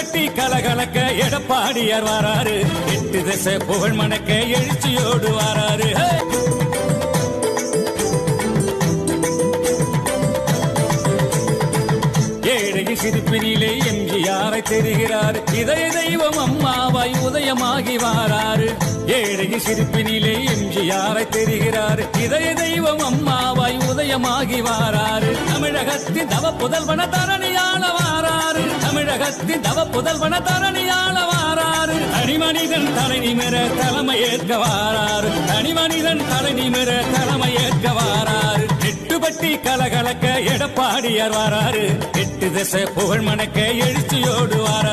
பட்டி கலகலக்க எடப்பாடியார் வராரு. எட்டு திசை புகழ் மணக்க எழுச்சியோடு வராரு. ஏழகி சிரிப்பினிலே எம்ஜிஆரை தெரிகிறார். இதய தெய்வம் அம்மாவாய் உதயமாகி வாராரு. ஏழகி சிரிப்பினிலே எம்ஜிஆரை தெரிகிறார். இதய தெய்வம் அம்மாவாய் உதயமாகி வாராரு. தமிழகத்தின் தவ புதல்வன தரணியார் தமிழகத்தின் தவ புதல்வன தரணியாள வாராரு தனிமனிதன் தலை நிமிர தலைமை ஏற்க வாராறு. தனிமனிதன் தலை நிமிர தலைமை ஏற்க வாராறு. எட்டுப்பட்டி கலகலக்க எடப்பாடியார் வாராரு எட்டு திசை புகழ் மணக்க எழுச்சியோடு வாராரு